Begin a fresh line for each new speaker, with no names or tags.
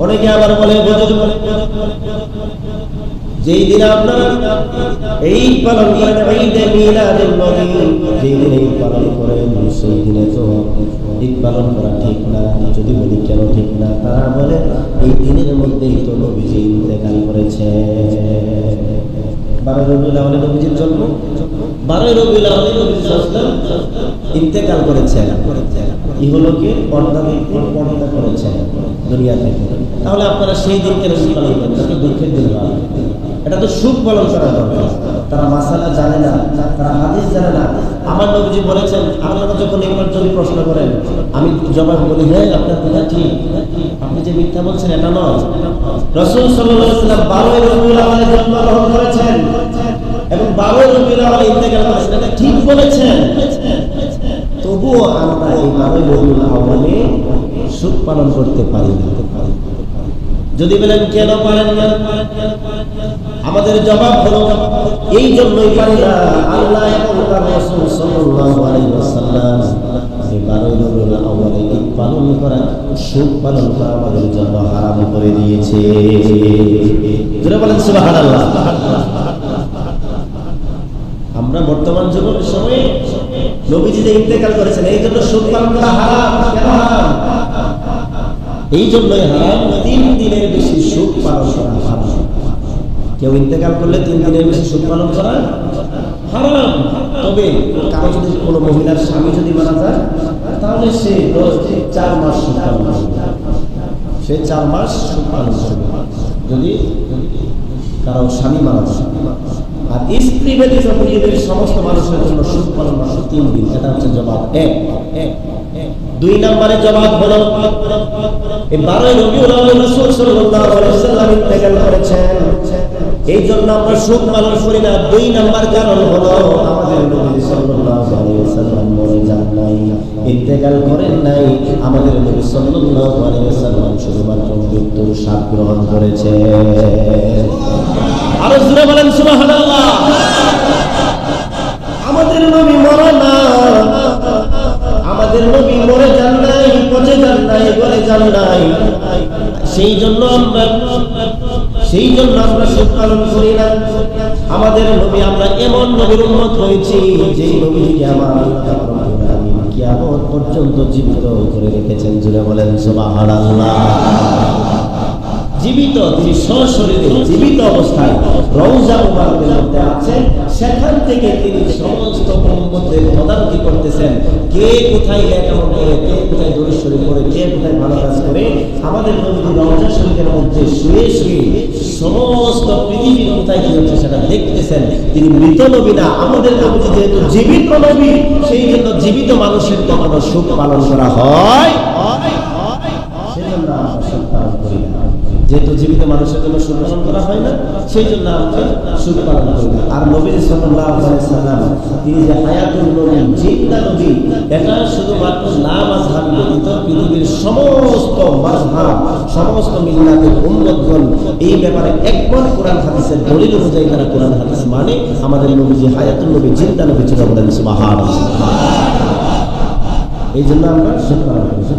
অনেকে আবার বলে যেই দিন আপনারা এই দিন করেন ঈদ পালন করা ঠিক না। যদি বলি, কেন ঠিক না? তারা বলে, এই দিনের মধ্যেই তো নবীজি ইন্তেকাল করেছে। বারো রবিউল আউয়ালে নবীজির জন্ম। বারোই রবিউল আউয়ালে নবীজি ইন্তেকাল করেছেন। ইহলোকে পর্দা ব্যক্তি পর্দা করেছেন দুনিয়া থেকে? তাহলে আপনারা সেই দিন কেন পালন করেন দুঃখের দিন নয়। এটা তো সুখ পালন করা দরকার তারা মাসালা জানে না, তারা হাদিস জানে না। আমার নবীজি বলেছেন আপনারা যখন একবার যদি প্রশ্ন করেন, আমি জবাব বলি হ্যাঁ আপনার কথা ঠিক আপনি যে মিথ্যা বলছেন, এটা নয়। রসুল সাল্লাম বারোই রবিউল তবুও আমরা এই বারোই রবিউল আউয়ালে সুখ পালন করতে পারি না যদি বলেন কেন পারেন না আমাদের জবাব হলো এই জন্যই পারি না আল্লাহ এবং তার রাসূল সাল্লাল্লাহু আলাইহি ওয়াসাল্লাম এই বারোই রবিউল আউয়ালে ঈদ পালন করা সুখ পালন করা আমাদের জন্য হারাম করে দিয়েছে জোরে বলেন সুবহানাল্লাহ। আমরা বর্তমান যুগের সময়ে নবীজি যে ইন্তেকাল করেছেন, এই জন্য সুখ পালন করা হারাম কেন হারাম? এই জন্যই হারাম, তিন দিনের বেশি সুখ পালন করা হারাম। কেউ ইন্তেকাল করলে তিন দিনের বেশি সুখ পালন করা হারাম। তবে কারও যদি কোনো মহিলার স্বামী যদি মারা যায়, তাহলে সে চার মাস সুখ পালন সে চার মাস সুখ পালন করবে। যদি কারও স্বামী মারা যায় আর স্ত্রী ব্যতীত পৃথিবীর সমস্ত মানুষের জন্য সুখ পালন মাত্র তিন দিন এটা হচ্ছে জবাব এক। দুই নম্বরে জবাব হলো, এই বারোই রবিউল রাসূল সাল্লাল্লাহু করেছেন। এই জন্য আমরা সুখ পালন করি না। দুই নাম্বার কারণ হলো, আমাদের ইন্তেকাল করেন নাই। আমাদের নবী সাল্লাল্লাহু স্বাদ গ্রহণ করেছে আরও বলেন আমাদের নবী মরে না। আমাদের নবী মরে যান নাই, পচে যান নাই, গলে যান নাই। সেই জন্য আমরা সেই জন্য আমরা সুখ পালন করি না। আমাদের নবী, আমরা এমন নবীর উন্মত হয়েছি যে নবীকে আমার কিয়ামত পর্যন্ত জীবিত করে রেখেছেন। জুড়ে বলেন, সুবহানাল্লাহ। জীবিত, তিনি সশরীরে জীবিত অবস্থায় রওজা মুবারকের মধ্যে আছেন। সেখান থেকে তিনি সমস্ত উম্মতদের তদারকি করতেছেন। কে কোথায় লেখামো করে কে কোথায় দরুদ শরীফ করে কে কোথায় ভালো কাজ করে। আমাদের নবী রওজা শরীফের মধ্যে শুয়ে শুয়ে সমস্ত পৃথিবীর কোথায় কি হচ্ছে সেটা দেখতেছেন। তিনি মৃত নবী না, আমাদের নবী যেহেতু জীবিত নবী, সেই জন্য জীবিত মানুষের কখনো সুখ পালন করা হয়। সেজন্য যেহেতু জীবিত মানুষের জন্য সুখ পালন করা হয় না, সেই জন্য আমরা সুখ পালন করি না আর নবী সাল্লাল্লাহু আলাইহি সাল্লাম, তিনি যে হায়াতুল নবী, জিন্দা নবী, এটা শুধুমাত্র নাম আজহাব ব্যতীত পৃথিবীর সমস্ত মাযহাব, সমস্ত মিল্লাতের উম্মতগণ, এই ব্যাপারে একবার কোরআন হাদিসের দলিল অনুযায়ী তারা কোরআন হাদিস মানে আমাদের নবী যে হায়াতুল নবী, জিন্দা নবী ছিল বলেন সুবহানাল্লাহ। এই জন্য আমরা সুখ পালন করি।